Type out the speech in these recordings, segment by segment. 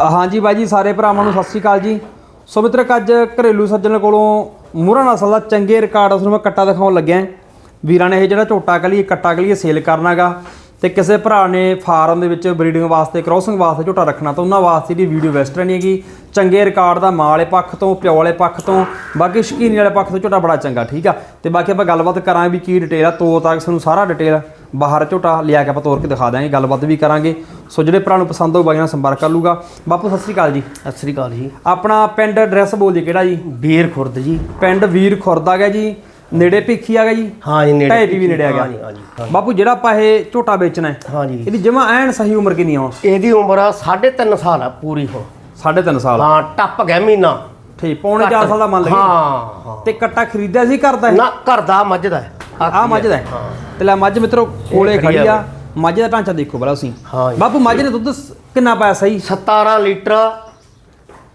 ਹਾਂਜੀ ਬਾਈ ਜੀ, ਸਾਰੇ ਭਰਾਵਾਂ ਨੂੰ ਸਤਿ ਸ਼੍ਰੀ ਅਕਾਲ ਜੀ। ਸੋ ਮਿੱਤਰ ਅੱਜ ਘਰੇਲੂ ਸੱਜਣ ਕੋਲੋਂ ਮੂਰਾ ਅਸਲ ਦਾ ਚੰਗੇ ਰਿਕਾਰਡ ਉਸ ਨੂੰ ਮੈਂ ਕੱਟਾ ਦਿਖਾਉਣ ਲੱਗਿਆ ਵੀਰਾਂ ਨੇ ਇਹ ਜਿਹੜਾ ਝੋਟਾ ਕਲੀ ਕੱਟਾ ਕਲੀ ਸੇਲ ਕਰਨਾਗਾ ਤੇ ਕਿਸੇ ਭਰਾ ਨੇ ਫਾਰਮ ਦੇ ਵਿੱਚ ਬਰੀਡਿੰਗ ਵਾਸਤੇ ਕ੍ਰੋਸਿੰਗ ਵਾਸਤੇ ਝੋਟਾ ਰੱਖਣਾ, ਤਾਂ ਉਹਨਾਂ ਵਾਸਤੇ ਜਿਹੜੀ ਵੀਡੀਓ ਬੈਸਟ ਰਹਿਣੀ ਹੈਗੀ। ਚੰਗੇ ਰਿਕਾਰਡ ਦਾ ਮਾਂ ਵਾਲੇ ਪੱਖ ਤੋਂ, ਪਿਓ ਵਾਲੇ ਪੱਖ ਤੋਂ, ਬਾਕੀ ਸ਼ਕੀਨੀ ਵਾਲੇ ਪੱਖ ਤੋਂ ਝੋਟਾ ਬੜਾ ਚੰਗਾ, ਠੀਕ ਆ? ਤੇ ਬਾਕੀ ਆਪਾਂ ਗੱਲਬਾਤ ਕਰਾਂਗੇ ਵੀ ਕੀ ਡਿਟੇਲ ਆ, ਤੋ ਤੱਕ ਤੁਹਾਨੂੰ ਸਾਰਾ ਡਿਟੇਲ ਬਾਹਰ ਝੋਟਾ ਲਿਆ ਕੇ ਆਪਾਂ ਤੋਰ ਕੇ ਦਿਖਾ ਦਾਂਗੇ ਗੱਲਬਾਤ ਵੀ ਕਰਾਂਗੇ। ਸੋ ਜਿਹੜੇ ਭਰਾ ਨੂੰ ਪਸੰਦ ਹੋ ਬਾਈ ਨਾਲ ਸੰਪਰਕ ਕਰ ਲੂਗਾ ਬਾਪੂ ਸਤਿ ਸ਼੍ਰੀ ਅਕਾਲ ਜੀ। ਸਤਿ ਸ੍ਰੀ ਅਕਾਲ ਜੀ। ਆਪਣਾ ਪਿੰਡ ਐਡਰੈਸ ਬੋਲ ਜੀ ਕਿਹੜਾ ਜੀ? ਬੀਰ ਖੁਰਦ ਜੀ। ਪਿੰਡ ਵੀਰ ਖੁਰਦ ਆ ਗਿਆ ਜੀ। ਨੇੜੇ ਭਿੱਖੀ ਆ ਗਿਆ ਜੀ। ਹਾਂ ਜੀ ਨੇੜੇ ਢਾਈ ਵੀ ਨੇੜੇ ਆ ਗਿਆ। ਹਾਂ ਜੀ ਹਾਂ। ਬਾਪੂ ਜਿਹੜਾ ਆਪਾਂ ਇਹ ਝੋਟਾ ਵੇਚਣਾ ਹੈ ਹਾਂ ਜੀ। ਇਹਦੀ ਜਮਾ ਐਨ ਸਹੀ ਉਮਰ ਕਿੰਨੀ ਆ ਇਹਦੀ ਉਮਰ ਆ 3.5 ਸਾਲ ਆ ਪੂਰੀ ਹੋ। ਸਾਢੇ ਤਿੰਨ ਸਾਲ। ਹਾਂ ਟੱਪ ਗਿਆ ਮਹੀਨਾ। ਠੀਕ ਪੌਣੇ 4 ਸਾਲ ਦਾ ਮੰਨ ਲਈਏ। ਹਾਂ ਤੇ ਕੱਟਾ ਖਰੀਦਿਆ ਸੀ ਕਰਦਾ ਨਾ ਘਰ ਦਾ ਮੱਝ ਦਾ। ਆ ਮੱਝ ਦਾ ਹੈ। ਤੇ ਲੈ ਮੱਝ ਮਿੱਤਰੋ ਕੋਲੇ ਖੜੀ ਖੜੀ ਆ ਆ ਮੱਝ ਦਾ ਢਾਂਚਾ ਦੇਖੋ ਬੜਾ ਤੁਸੀਂ। ਹਾਂ ਜੀ। ਬਾਪੂ ਮੱਝ ਨੇ ਦੁੱਧ ਸ- ਕਿੰਨਾ ਪਾਇਆ ਸਹੀ? 17 ਲੀਟਰ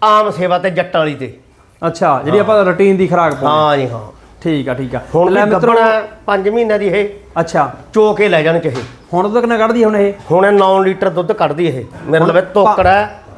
ਆਮ ਸੇਵਾ ਤੇ ਜੱਟ ਵਾਲੀ ਤੇ। ਅੱਛਾ ਜਿਹੜੀ ਆਪਾਂ ਰੁਟੀਨ ਦੀ ਖੁਰਾਕ ਪਾਉਂਦੇ ਹਾਂ। ਜੀ ਹਾਂ। ਠੀਕ ਆ ਠੀਕ ਆ। ਹੁਣ ਲੈ ਮਿੱਤਰੋ ਗੱਬਣ 5 ਮਹੀਨਿਆਂ ਦੀ ਇਹ। ਅੱਛਾ। ਚੋ ਕੇ ਲੈ ਜਾਣ ਚਾਹੇ ਹੁਣ ਦੁੱਧ ਕਿੰਨਾ ਕੱਢਦੀ ਹੁਣ ਇਹ? ਹੁਣ ਇਹ 9 ਲੀਟਰ ਦੁੱਧ ਕੱਢਦੀ ਇਹ। ਮੇਰੇ ਲਵੇ ਤੋਕੜ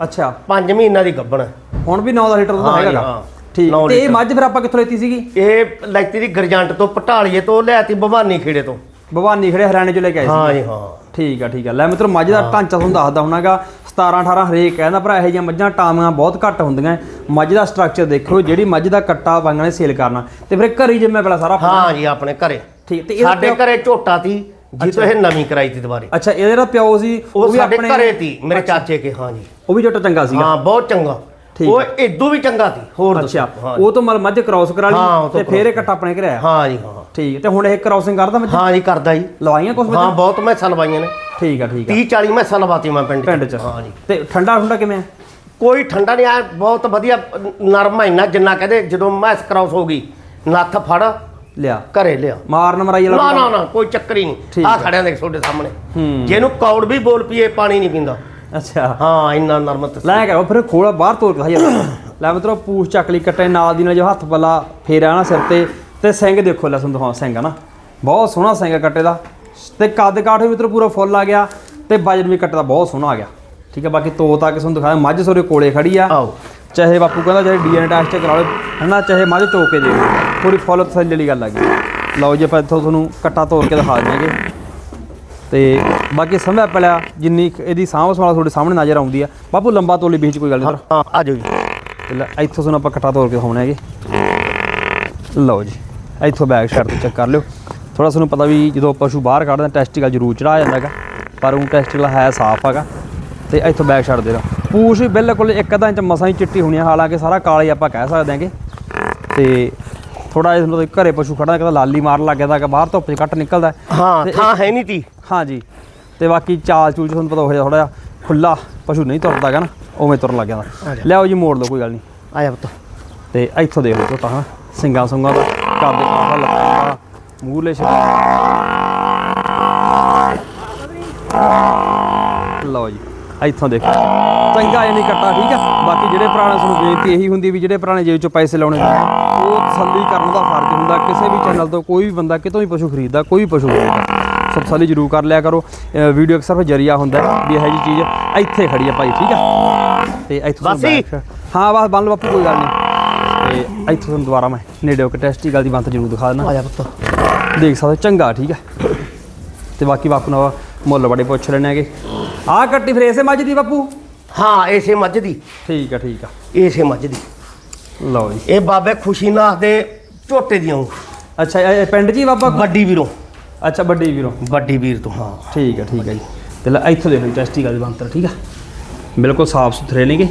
ਅੱਛਾ। 5 ਮਹੀਨਿਆਂ ਦੀ ਗੱਬਣ ਹੈ। ਹੁਣ ਵੀ 9 ਦਾ ਲੀਟਰ ਦੁੱਧ ਹਾਂ ਜੀ, ਹੈਗਾ ਹਾਂ। ਠੀਕ। ਨੌ ਤੇ ਇਹ ਲੀਟਰ। ਮੱਝ ਫਿਰ ਆਪਾਂ ਕਿੱਥੋਂ ਲੈਤੀ ਸੀਗੀ? ਇਹ ਲੈਤੀ ਦੀ ਗਰਜੰਟ ਤੋਂ ਪਟਾਲੀਏ ਤੋਂ ਲਿਆਤੀ ਭਵਾਨੀ ਖੇੜੇ ਤੋਂ। ਭਵਾਨੀ ਖੜੇ ਹਰਿਆਣੇ ਚੋਂ ਲੈ ਕੇ ਆਏ ਸੀ। ਹਾਂ ਜੀ ਹਾਂ। ਠੀਕ ਆ ਠੀਕ ਆ। ਲੈ ਮਿੱਤਰੋ ਮੱਝ ਦਾ ਢਾਂਚਾ ਤੁਹਾਨੂੰ ਦੱਸਦਾ ਹੁਣਾਗਾ। 17 18 ਹਰੇਕ ਕਹਿੰਦਾ ਭਰਾ ਇਹੋ ਜਿਹੀਆਂ ਮੱਝਾਂ ਟਾਮੀਆਂ ਬਹੁਤ ਘੱਟ ਹੁੰਦੀਆਂ ਮੱਝ ਦਾ ਸਟਰਕਚਰ ਦੇਖੋ ਜਿਹੜੀ ਮੱਝ ਦਾ ਕੱਟਾ ਵਾਂਗਾਂ ਨੇ ਸੇਲ ਕਰਨਾ। ਤੇ ਫਿਰ ਘਰ ਜਿੰਮੇ ਪਹਿਲਾਂ ਸਾਰਾ ਹਾਂ ਜੀ ਆਪਣੇ ਘਰੇ। ਠੀਕ ਤੇ ਇਹਦਾ ਸਾਡੇ ਪਿਓ- ਘਰੇ ਝੋਟਾ ਤੀ ਜਿੱਤੋਂ ਇਹ ਨਵੀਂ ਕਰਾਈ ਤੀ ਦੁਬਾਰੇ। ਅੱਛਾ ਇਹਦਾ ਜਿਹੜਾ ਪਿਓ ਸੀ ਉਹ ਸਾਡੇ ਘਰੇ ਤੀ ਮੇਰੇ ਚਾਚੇ ਕੇ ਹਾਂ ਜੀ। ਉਹ ਵੀ ਝੋਟਾ ਚੰਗਾ ਸੀਗਾ। ਹਾਂ ਬਹੁਤ ਚੰਗਾ। ਠੀਕ ਉਹ ਇਦੋਂ ਵੀ ਚੰਗਾ ਤੀ ਹੋਰ ਦੱਸੋ। ਅੱਛਾ ਹਾਂ ਉਹ ਤੋਂ ਮਤਲਬ ਮੱਝ ਕ੍ਰਾਸ ਕਰਾ ਹਾਂ, ਉਹ ਲਈ ਤੋਂ ਤੇ ਫਿਰ ਇਹ ਕੱਟਾ ਆਪਣੇ ਘਰੇ ਆਇਆ। ਹਾਂ ਜੀ ਹਾਂ ਠੀਕ ਤੇ ਹੁਣ ਇਹ ਕ੍ਰਾਸਿੰਗ ਕਰਦਾ ਮੱਝ? ਹਾਂ ਜੀ ਕਰਦਾ ਜੀ। ਲਵਾਈਆਂ ਕੁਝ ਹਾਂ ਬਹੁਤ ਮੈਸਾਂ ਲਵਾਈਆਂ ਨੇ। ਠੀਕ ਆ ਠੀਕ ਆ। 30 40 ਮੈਸਾਂ ਲਵਾਤੀ ਮੈਂ ਪਿੰਡ ਪਿੰਡ ਚ। ਹਾਂ ਜੀ। ਤੇ ਠੰਡਾ ਠੰਡਾ ਕਿਵੇਂ ਆ? ਕੋਈ ਠੰਡਾ ਨਹੀਂ ਆ ਬਹੁਤ ਵਧੀਆ ਨਰਮ ਇੰਨਾ ਜਿੰਨਾ ਕਹਦੇ ਜਦੋਂ ਮੈਸ ਕਰਾਉਸ ਹੋ ਗਈ ਨੱਥ ਫੜ ਲਿਆ। ਘਰੇ ਲਿਆ। ਮਾਰਨ ਮਰਾਈ ਵਾਲਾ ਨਾ ਨਾ ਨਾ ਕੋਈ ਚੱਕਰ ਹੀ ਠੀਕ ਨਹੀਂ ਆ। ਖੜਿਆ ਦੇਖ ਤੁਹਾਡੇ ਸਾਹਮਣੇ। ਹੂੰ। ਜਿਹਨੂੰ ਕੌੜ ਵੀ ਬੋਲ ਪੀਏ ਪਾਣੀ ਨਹੀਂ ਪੀਂਦਾ। ਅੱਛਾ। ਹਾਂ ਇੰਨਾ ਨਰਮ ਤੇ ਲੈ ਕਰੋ ਫਿਰ ਖੋਲਾ ਬਾਹਰ ਤੋੜ ਕੇ ਖਾਈ ਲੈ ਮਤਲਬ ਪੂਛ ਚੱਕ ਲਈ ਕੱਟੇ ਨਾਲ ਦੀ ਨਾਲ ਜੋ ਹੱਥ ਪੱਲਾ ਫੇਰਿਆ ਨਾ ਸਿਰ ਤੇ ਤੇ ਸਿੰਘ ਦੇਖੋ ਲੈ ਤੁਹਾਨੂੰ ਦਿਖਾਉਂ ਸਿੰਘ ਨਾ। ਬਹੁਤ ਸੋਹਣਾ ਸਿੰਘ ਕੱਟੇ ਦਾ। ਤੇ ਕੱਦ ਕਾਠ ਵੀ ਮਿੱਤਰੋ ਪੂਰਾ ਫੁੱਲ ਆ ਗਿਆ। ਤੇ ਵਜਨ ਵੀ ਕੱਟੇ ਦਾ ਬਹੁਤ ਸੋਹਣਾ ਆ ਗਿਆ। ਠੀਕ ਹੈ ਬਾਕੀ ਤੋਤ ਆ ਕੇ ਤੁਹਾਨੂੰ ਦਿਖਾਇਆ ਮੱਝ ਸੋਰੇ ਕੋਲੇ ਖੜੀ ਆ। ਆਓ। ਚਾਹੇ ਬਾਪੂ ਕਹਿੰਦਾ ਚਾਹੇ ਡੀਐਨਏ ਟੈਸਟ ਕਰਾ ਲਓ ਹਨਾ ਚਾਹੇ ਮੱਝ ਚੋਕ ਕੇ ਦੇ ਥੋੜੀ ਫੁੱਲ ਤਸੱਲੀ ਵਾਲੀ ਗੱਲ ਆ ਗਈ। ਲਓ ਜੀ ਆਪਾਂ ਇੱਥੋਂ ਤੁਹਾਨੂੰ ਕੱਟਾ ਤੋੜ ਕੇ ਦਿਖਾ ਦਿਆਂਗੇ। ਤੇ ਬਾਕੀ ਸਮਝ ਪਹਿਲਾਂ ਜਿੰਨੀ ਕੁ ਇਹਦੀ ਸਾਂਭ ਸੰਭਾਲ ਤੁਹਾਡੇ ਸਾਹਮਣੇ ਨਜ਼ਰ ਆਉਂਦੀ ਆ ਬਾਪੂ ਲੰਬਾ ਤੋਲੀ ਵਿੱਚ ਕੋਈ ਗੱਲ ਨਹੀਂ ਹਾਂ ਆ ਜਾਓ ਜੀ। ਤੇ ਲੈ ਇੱਥੋਂ ਤੁਹਾਨੂੰ ਆਪਾਂ ਕੱਟਾ ਤੋੜ ਕੇ ਦਿਖਾਉਣੇ ਹੈਗੇ। ਲਓ ਜੀ ਇੱਥੋਂ ਸਾਈਡ ਤੋਂ ਚੈੱਕ ਕਰ ਲਿਓ। ਥੋੜਾ ਤੁਹਾਨੂੰ ਪਤਾ ਵੀ ਜਦੋਂ ਪਸ਼ੂ ਬਾਹਰ ਕੱਢਦੇ ਆ ਟੈਸਟੀਕਲ ਜ਼ਰੂਰ ਚੜਾ ਜਾਂਦਾ ਹੈਗਾ। ਪਰ ਉਹ ਟੈਸਟੀਕਲ ਹੈ ਸਾਫ਼ ਹੈਗਾ। ਤੇ ਇੱਥੋਂ ਬੈਕ ਸਾਈਡ ਦੇ ਰੋ ਪੂਛ ਵੀ ਬਿਲਕੁਲ ਇੱਕ ਅੱਧਾ ਇੰਚ ਮਸਾਂ ਹੀ ਚਿੱਟੀ ਹੋਣੀ ਆ ਹਾਲਾਂਕਿ ਸਾਰਾ ਕਾਲਾ ਹੀ ਆਪਾਂ ਕਹਿ ਸਕਦੇ ਹਾਂਗੇ। ਤੇ ਥੋੜਾ ਜਿਹਾ ਤੁਹਾਨੂੰ ਘਰੇ ਪਸ਼ੂ ਖੜਾ ਕਹਿੰਦਾ ਲਾਲੀ ਮਾਰਨ ਲੱਗ ਜਾਂਦਾ ਕਿ ਬਾਹਰ ਧੁੱਪ 'ਚ ਕੱਟ ਨਿਕਲਦਾ। ਹੈ। ਹਾਂ ਤੇ ਥਾਂ ਹੈ ਨਹੀਂ ਤੀ। ਹਾਂਜੀ ਤੇ ਬਾਕੀ ਚਾਲ ਚੂਲ 'ਚ ਤੁਹਾਨੂੰ ਪਤਾ ਹੋ ਜਾ ਥੋੜਾ ਜਿਹਾ ਖੁੱਲਾ ਪਸ਼ੂ ਨਹੀਂ ਤੁਰਦਾ ਹੈਗਾ ਨਾ ਉਵੇਂ ਤੁਰਨ ਲੱਗ ਜਾਂਦਾ। ਲਿਆਓ ਜੀ ਮੋੜ ਲਓ ਕੋਈ ਗੱਲ ਨਹੀਂ। ਆ ਜਾ ਪੁੱਤ। ਤੇ ਇੱਥੋਂ ਦੇਖ ਲਓ ਝੋਟਾ ਹਾਂ। ਸਿੰਗਾਂ ਸੁੰਗਾਂ ਦਾ ਕਾਠਾ ਲੱਤਾਂ ਦਾ ਮੂਹਰਲੇ ਛੇ ਲਓ ਜੀ ਇੱਥੋਂ ਦੇਖੋ। ਚੰਗਾ ਯਾਨੀ ਕੱਟਾ ਠੀਕ ਆ? ਬਾਕੀ ਜਿਹੜੇ ਪੁਰਾਣੇ ਤੁਹਾਨੂੰ ਬੇਨਤੀ ਇਹੀ ਹੁੰਦੀ ਵੀ ਜਿਹੜੇ ਪੁਰਾਣੇ ਜੇਬ ਚੋਂ ਪੈਸੇ ਲਾਉਣੇ ਉਹ ਤਸੱਲੀ ਕਰਨ ਦਾ ਫਰਜ਼ ਹੁੰਦਾ। ਕਿਸੇ ਵੀ ਚੈਨਲ ਤੋਂ ਕੋਈ ਵੀ ਬੰਦਾ ਕਿਤੋਂ ਵੀ ਪਸ਼ੂ ਖਰੀਦਦਾ ਕੋਈ ਵੀ ਪਸ਼ੂ ਖਰੀਦਦਾ। ਸੋ ਤਸੱਲੀ ਜ਼ਰੂਰ ਕਰ ਲਿਆ ਕਰੋ। ਵੀਡੀਓ ਇੱਕ ਸਿਰਫ ਜਰੀਆ ਹੁੰਦਾ ਵੀ ਇਹੋ ਜੀ ਚੀਜ਼ ਇੱਥੇ ਖੜੀ ਆ ਭਾਈ ਠੀਕ ਆ? ਤੇ ਇੱਥੋਂ ਹੀ? ਬਸ ਬੰਨ ਲਓ ਬਾਪੂ ਕੋਈ ਗੱਲ ਨਹੀਂ। ਤੇ ਇੱਥੋਂ ਤੁਹਾਨੂੰ ਦੁਬਾਰਾ ਮੈਂ ਨੇੜੇ ਹੋ ਕੇ ਟੈਸਟੀਕਲ ਦੀ ਬੰਤ ਜ਼ਰੂਰ ਦਿਖਾ ਦਿੰਦਾ। ਆ ਜਾ ਪੁੱਤ। ਦੇਖ ਸਕਦੇ ਚੰਗਾ ਠੀਕ ਹੈ ਤੇ ਬਾਕੀ ਬਾਪੂ ਨਾਲ ਮੁੱਲ ਬੜੇ ਪੁੱਛ ਲੈਣੇ ਹੈਗੇ। ਆਹ ਕੱਟੀ ਫਿਰ ਇਸੇ ਮੱਝ ਦੀ ਬਾਪੂ? ਹਾਂ ਇਸੇ ਮੱਝ ਦੀ। ਠੀਕ ਆ ਠੀਕ ਆ। ਇਸੇ ਮੱਝ ਦੀ। ਲਓ ਜੀ। ਇਹ ਬਾਬੇ ਖੁਸ਼ੀ ਨਾਥ ਦੇ ਝੋਟੇ ਦੀਆਂ ਅੱਛਾ ਇਹ ਪਿੰਡ ਜੀ ਬਾਬਾ? ਵੱਡੀ ਵੀਰੋਂ। ਅੱਛਾ ਵੱਡੀ ਵੀਰੋ? ਵੱਡੀ ਵੀਰ ਤੋਂ ਹਾਂ। ਠੀਕ ਆ ਠੀਕ ਆ ਜੀ। ਤੇ ਲੈ ਇੱਥੋਂ ਦੇਖੋ ਟੈਸਟੀਕਲ ਦੀ ਬੰਤਰ ਠੀਕ ਆ? ਬਿਲਕੁਲ ਸਾਫ਼ ਸੁਥਰੇ ਨੇਗੇ।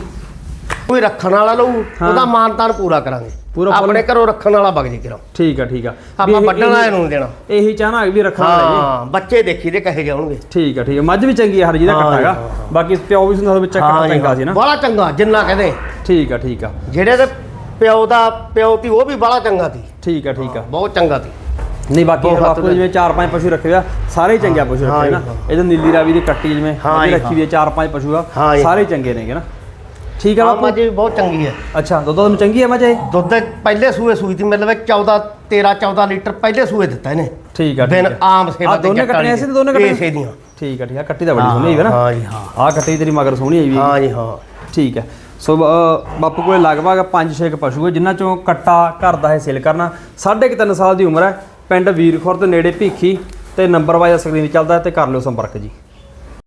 ਕੋਈ ਰੱਖਣ ਵਾਲਾ ਲਊ ਉਹਦਾ ਮਾਨਤਾਨ ਪੂਰਾ ਕਰਾਂਗੇ। ਆਪਣੇ ਘਰੋਂ ਰੱਖਣ ਵਾਲਾ ਵਗ ਜੀ ਕਿਰਾ। ਠੀਕ ਆ ਠੀਕ ਆ। ਆਪਾਂ ਵੱਢਣ ਵਾਲੇ ਨੂੰ ਦੇਣਾ। ਇਹੀ ਚਾਹਨਾ ਵੀ ਰੱਖਣਾ ਲੈ ਹਾਂ ਬੱਚੇ ਦੇਖੀ ਦੇ ਕਹੇ ਜਾਣਗੇ। ਠੀਕ ਆ ਠੀਕ ਆ। ਮੱਝ ਵੀ ਚੰਗੀ ਆ ਹਰ ਜਿਹਦਾ ਹਾਂ ਕੱਟਾ ਹੈਗਾ ਬਾਕੀ ਪਿਓ ਵੀ ਸੁਣਦਾ ਵਿੱਚ ਕੱਟਾ ਚੰਗਾ ਸੀ ਨਾ। ਬੜਾ ਚੰਗਾ ਜਿੰਨਾ ਕਹਦੇ। ਠੀਕ ਆ ਠੀਕ ਆ। ਜਿਹੜੇ ਦੇ ਪਿਓ ਦਾ ਪਿਓ ਤੀ ਉਹ ਵੀ ਬੜਾ ਚੰਗਾ ਸੀ। ਠੀਕ ਆ ਠੀਕ ਆ। ਬਹੁਤ ਚੰਗਾ ਸੀ। ਨਹੀਂ ਬਾਕੀ ਬਾਪੂ ਜਿਵੇਂ ਚਾਰ ਪੰਜ ਪਸ਼ੂ ਰੱਖੇ ਹੋਇਆ ਸਾਰੇ ਹੀ ਚੰਗੇ ਪਸ਼ੂ ਰੱਖੇ ਨਾ। ਇਹਦੇ ਨੀਲੀ ਰਾਵੀ ਦੀ ਕੱਟੀ ਜਿਵੇਂ ਇਹ ਰੱਖੀ ਹੋਈ ਚਾਰ ਪੰਜ ਪਸ਼ੂ ਆ ਸਾਰੇ ਚੰਗੇ ਨੇਗੇ ਨਾ। ਠੀਕ ਆ ਬਾਪੂ? ਮੱਝ ਬਹੁਤ ਚੰਗੀ ਹੈ ਅੱਛਾ ਦੁੱਧ ਤੁਹਾਨੂੰ ਚੰਗੀ ਹੈ ਮੱਝ ਦੁੱਧ ਪਹਿਲੇ ਸੂਏ ਸੂਈ ਦੀ ਮਤਲਬ 14 13 14 ਲੀਟਰ ਪਹਿਲੇ ਸੂਏ ਦਿੱਤਾ ਇਹਨੇ। ਠੀਕ ਆ ਦਿਨ ਆਮ ਸੇਵਾ ਦੇ ਦੋਨੇ ਕੱਟੀਆਂ ਸੀ ਦੋਨੇ ਕੱਟੀਆਂ ਸੀ ਦੀਆਂ ਠੀਕ ਆ ਠੀਕ ਆ ਕੱਟੀ ਤਾਂ ਬੜੀ ਸੋਹਣੀ ਹੈ ਨਾ। ਹਾਂ ਜੀ ਹਾਂ। ਆ ਕੱਟੀ ਤੇਰੀ ਮਗਰ ਸੋਹਣੀ ਆਈ ਵੀ। ਹਾਂ ਜੀ ਹਾਂ। ਠੀਕ ਹੈ ਸੋ ਬਾਪੂ ਕੋਲੇ ਲਗਭਗ 5-6 ਪਸ਼ੂ ਹੈ ਜਿਨ੍ਹਾਂ ਚੋਂ ਕੱਟਾ ਘਰ ਦਾ ਹੈ ਸੇਲ ਕਰਨਾ 3.5 ਸਾਲ ਦੀ ਉਮਰ ਹੈ ਪਿੰਡ ਵੀਰਖੁਰਦ ਨੇੜੇ ਭੀਖੀ ਤੇ ਨੰਬਰ ਵਾਇਆ ਸਕਰੀਨ ਚੱਲਦਾ ਤੇ ਕਰ ਲਿਓ ਸੰਪਰਕ ਜੀ।